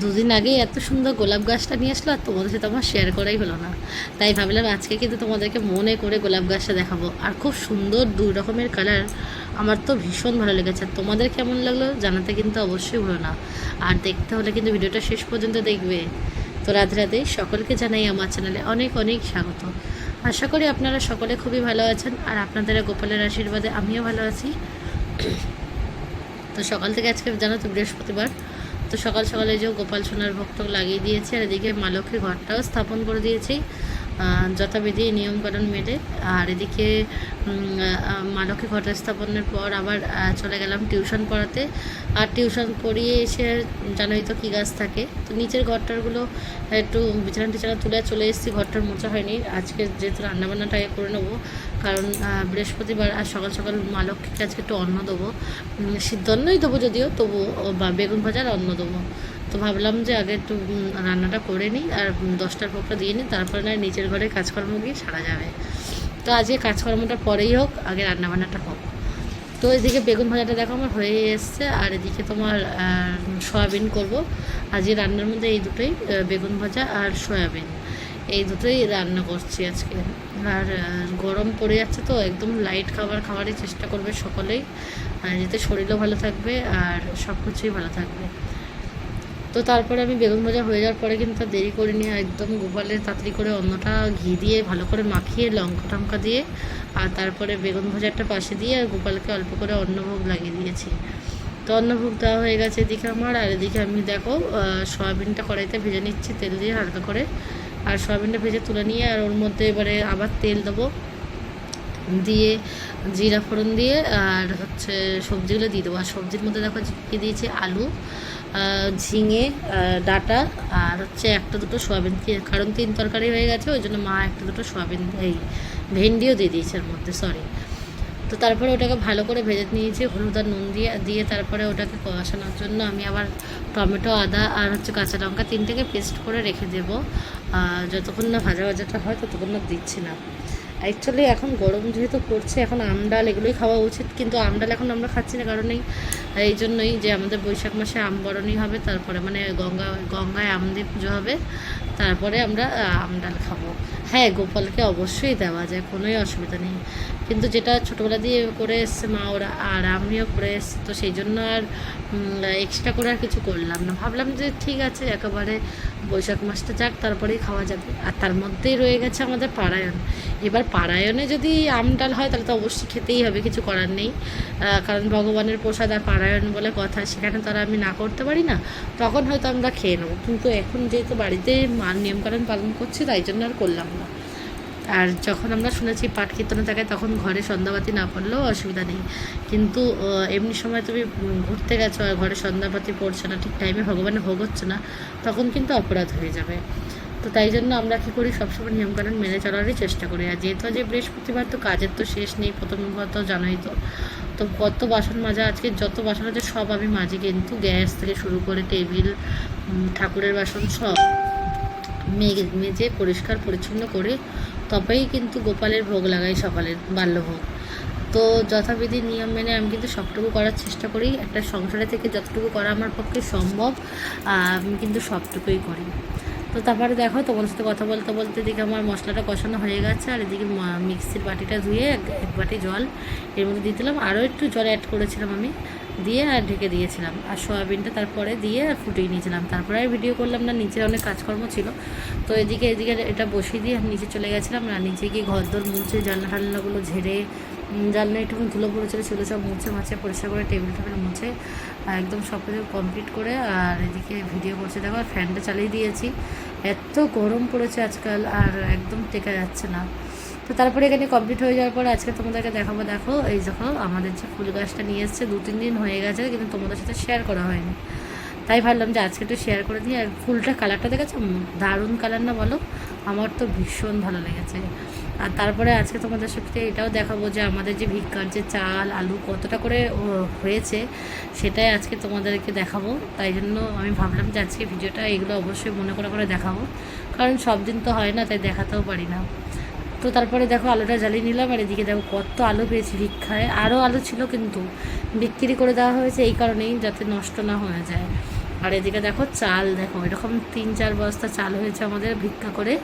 দুদিন আগেই এত সুন্দর গোলাপ গাছটা নিয়ে আসলো আর তোমাদের সাথে আমার শেয়ার করাই হলো না। তাই ভাবলাম আজকে কিন্তু তোমাদেরকে মনে করে গোলাপ গাছটা দেখাবো। আর খুব সুন্দর দুই রকমের কালার আমার তো ভীষণ ভালো লেগেছে। তোমাদের কেমন লাগল জানাতে কিন্তু অবশ্যই হলো না। আর দেখতে হলে কিন্তু ভিডিওটা শেষ পর্যন্ত দেখবে। তো রাধে রাধে, সকলকে জানাই আমার চ্যানেলে অনেক অনেক স্বাগত। আশা করি আপনারা সকলে খুবই ভালো আছেন আর আপনাদের গোপালের আশীর্বাদে আমিও ভালো আছি। তো সকাল থেকে আজকে জানো তো বৃহস্পতিবার। তো সকাল সকালে যে গোপাল সোনার ভক্ত লাগিয়ে দিয়েছে, আর এদিকে মা লক্ষ্মীর ঘরটাও স্থাপন করে দিয়েছি যথাবিধি নিয়মকানুন মেনে। আর এদিকে মা লক্ষ্মী স্থাপনের পর আবার চলে গেলাম টিউশন পড়াতে। আর টিউশন পড়িয়ে এসে জানোই তো কী গাছ থাকে। তো নিচের ঘরটারগুলো একটু বিছানা টিছানা তুলে চলে এসেছি, ঘরটার মোচা হয়নি। আজকে যেহেতু রান্নাবান্নাটা করে নেব কারণ বৃহস্পতিবার আর সকাল সকাল মা লক্ষ্মীকে আজকে একটু অন্ন দেবো। সিদ্ধ অন্নই দেবো যদিও, তবু বা বেগুন ভাজার অন্ন দেবো। তো ভাবলাম যে আগে একটু রান্নাটা করে নিই আর দশটার পরটা দিয়ে নিই, তারপরে না নিচের ঘরে কাজকর্ম গিয়ে সারা যাবে। তো আজকে কাজকর্মটা পরেই হোক, আগে রান্নাবান্নাটা হোক। তো এদিকে বেগুন ভাজাটা দেখো আমার হয়ে এসছে, আর এদিকে তোমার সয়াবিন করব। আজকে রান্নার মধ্যে এই দুটোই বেগুন ভাজা আর সয়াবিন। এই দুটোই রান্না করছি আজকে। আর গরম পড়ে যাচ্ছে তো, একদম লাইট খাবার খাওয়ারই চেষ্টা করবে সকলেই। যাতে শরীরও ভালো থাকবে আর সব কিছুই ভালো থাকবে। তো তারপরে আমি বেগুন ভাজা হয়ে যাওয়ার পরে কিন্তু আর দেরি করিনি, একদম গোপালের তাড়াতাড়ি করে অন্নটা ঘি দিয়ে ভালো করে মাখিয়ে, লঙ্কা টঙ্কা দিয়ে আর তারপরে বেগুন ভাজাটা পাশে দিয়ে আর গোপালকে অল্প করে অন্নভোগ লাগিয়ে দিয়েছি। তো অন্নভোগ দেওয়া হয়ে গেছে এদিকে আমার, আর এদিকে আমি দেখো সয়াবিনটা কড়াইতে ভেজে নিচ্ছি, তেল দিয়ে হালকা করে। আর সয়াবিনটা ভেজে তুলে নিয়ে আর ওর মধ্যে এবারে আবার তেল দেবো। দিয়ে জিরা ফোড়ন দিয়ে আর হচ্ছে সবজিগুলো দিয়ে দেবো। আর সবজির মধ্যে দেখো কী দিয়েছি? আলু ঝিঙে ডাটা আর হচ্ছে একটা দুটো সয়াবিন কারণ তিন তরকারি হয়ে গেছে, ওই জন্য মা একটা দুটো সয়াবিন, এই ভেন্ডিও দিয়ে দিয়েছে এর মধ্যে সরি তো তারপরে ওটাকে ভালো করে ভেজে নিয়েছি, হলুদ আর নুন দিয়ে দিয়ে তারপরে ওটাকে কষানোর জন্য আমি আবার টমেটো, আদা আর হচ্ছে কাঁচা লঙ্কা তিনটেকে পেস্ট করে রেখে দেবো। যতক্ষণ না ভাজা ভাজাটা হয় ততক্ষণ না দিচ্ছি না। অ্যাকচুয়ালি এখন গরম যেহেতু পড়ছে, এখন আমডাল এগুলোই খাওয়া উচিত, কিন্তু আমডাল এখন আমরা খাচ্ছি না কারণ এই জন্যই যে আমাদের বৈশাখ মাসে আম বরণই হবে, তারপরে মানে গঙ্গা, গঙ্গায় আম দিয়ে পুজো হবে, তারপরে আমরা আমডাল খাব। হ্যাঁ গোপালকে অবশ্যই দেওয়া যায়, কোনোই অসুবিধা নেই। কিন্তু যেটা ছোটোবেলা দিয়ে করে এসছে মা ওরা, আর আমিও করে এসছি, তো সেই জন্য আর এক্সট্রা করে আর কিছু করলাম না। ভাবলাম যে ঠিক আছে, একেবারে বৈশাখ মাসটা যাক, তারপরেই খাওয়া যাবে। আর তার মধ্যেই রয়ে গেছে আমাদের পারায়ণ। এবার পারায়ণে যদি আমডাল হয়, তাহলে তো অবশ্যই খেতেই হবে, কিছু করার নেই। কারণ ভগবানের প্রসাদ আর পারায়ণ বলে কথা, সেখানে তারা আমি না করতে পারি না। তখন হয়তো আমরা খেয়ে নেব। কিন্তু এখন যেহেতু বাড়িতে মান নিয়মকানুন পালন করছি, তাই জন্য আর করলাম না। আর যখন আমরা শুনেছি পাঠ কীর্তনে থাকে তখন ঘরে সন্ধ্যাবাতি না পড়লেও অসুবিধা নেই। কিন্তু এমনি সময় তুমি ঘুরতে গেছো আর ঘরে সন্ধ্যাবাতি পড়ছে না, ঠিক টাইমে ভগবানের ভোগ হচ্ছে না, তখন কিন্তু অপরাধ হয়ে যাবে। তো তাই জন্য আমরা কী করি, সবসময় নিয়মকানুন মেনে চলারই চেষ্টা করি। আর যেহেতু আজ বৃহস্পতিবার, তো কাজের তো শেষ নেই, প্রথম তো জানোই তো। তো কত বাসন মাজা, আজকে যত বাসন আছে সব আমি মাজি, কিন্তু গ্যাস থেকে শুরু করে টেবিল ঠাকুরের বাসন সব মেজে পরিষ্কার পরিচ্ছন্ন করে তবেই কিন্তু গোপালের ভোগ লাগাই সকালের বাল্যভোগ। তো যথাবিধি নিয়ম মেনে আমি কিন্তু সবটুকু করার চেষ্টা করি। একটা সংসারে থেকে যতটুকু করা আমার পক্ষে সম্ভব আমি কিন্তু সবটুকুই করি। তো তারপরে দেখো তোমার সাথে কথা বলতে বলতে এদিকে আমার মশলাটা কষানো হয়ে গেছে, আর এদিকে মিক্সির বাটিটা ধুয়ে এক বাটি জল এর মধ্যে দিয়ে দিলাম। আরও একটু জল অ্যাড করেছিলাম আমি। দিয়ে আর ঢেকে দিয়েছিলাম। আর সয়াবিনটা তারপরে দিয়ে আর ফুটিয়ে নিয়েছিলাম। তারপরে আর ভিডিও করলাম না, নিচে অনেক কাজকর্ম ছিল। তো এদিকে এদিকে এটা বসিয়ে দিয়ে নিচে চলে গেছিলাম। আর নিচে গিয়ে ঘর দর মুছে, জানলা টান্নাগুলো ঝেড়ে জানলা একটু ধুলো পড়েছিল, সেগুলো সব মুছে মাছে পরিষ্কার করে টেবিল টেবিল মুছে, আর একদম সব কিছু কমপ্লিট করে আর এদিকে ভিডিও করছে। দেখো ফ্যানটা চালিয়ে দিয়েছি। এত গরম পড়েছে আজকাল, আর একদম টেকা যাচ্ছে না। তো তারপরে এখানে কমপ্লিট হয়ে যাওয়ার পরে আজকে তোমাদেরকে দেখাবো, দেখো, এই দেখো, আমাদের যে ফুল গাছটা নিয়ে এসছে, দু তিন দিন হয়ে গেছে, কিন্তু তোমাদের সাথে শেয়ার করা হয়নি। তাই ভাবলাম যে আজকে একটু শেয়ার করে দিই। আর ফুলটার কালারটা দেখেছ? দারুণ কালার না বলো? আমার তো ভীষণ ভালো লেগেছে। আর তারপরে আজকে তোমাদের সাথে এটাও দেখাবো যে আমাদের যে ভিক্ষার যে চাল, আলু কতটা করে হয়েছে, সেটাই আজকে তোমাদেরকে দেখাবো। তাই জন্য আমি ভাবলাম যে আজকে ভিডিওটা এগুলো অবশ্যই মনে করে করে দেখাবো। কারণ সব দিন তো হয় না, তাই দেখাতেও পারি না। তো তারপরে দেখো আলোটা জ্বালিয়ে নিলাম, আর এদিকে দেখো কত আলু পেয়েছি ভিক্ষায় আরও আলু ছিল কিন্তু বিক্রি করে দেওয়া হয়েছে এই কারণেই যাতে নষ্ট না হয়ে যায়। আর এদিকে দেখো চাল, দেখো এরকম তিন চার বস্তা চাল হয়েছে আমাদের ভিক্ষা করে,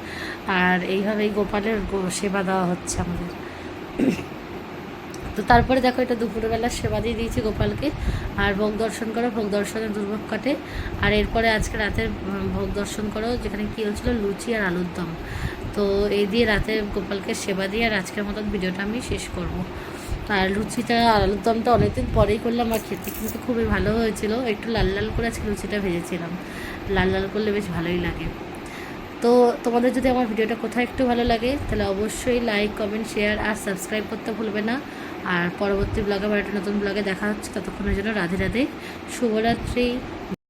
আর এইভাবেই গোপালের সেবা দেওয়া হচ্ছে আমাদের। তো তারপরে দেখো এটা দুপুরবেলা সেবা দিয়ে দিয়েছি গোপালকে, আর ভোগ দর্শন করো, ভোগ দর্শনে দুর্ভোগ কাটে। আর এরপরে আজকে রাতের ভোগ দর্শন করো, যেখানে কী হচ্ছিল লুচি আর আলুর দম। তো এই দিয়ে রাতে গোপালকে সেবা দিয়ে আর আজকের মতন ভিডিওটা আমি শেষ করব। আর লুচিটা আলুর দমটা অনেকদিন পরেই করলাম, আর খেতে কিন্তু খুবই ভালো হয়েছিল। একটু লাল লাল করে আজকে লুচিটা ভেজেছিলাম। লাল লাল করলে বেশ ভালোই লাগে। তো তোমাদের যদি আমার ভিডিওটা কোথাও একটু ভালো লাগে, তাহলে অবশ্যই লাইক কমেন্ট শেয়ার আর সাবস্ক্রাইব করতে ভুলবে না। আর পরবর্তী ব্লগে বা একটা নতুন ব্লগে দেখা হচ্ছে। ততক্ষণের জন্য রাধে রাধে। শুভরাত্রি।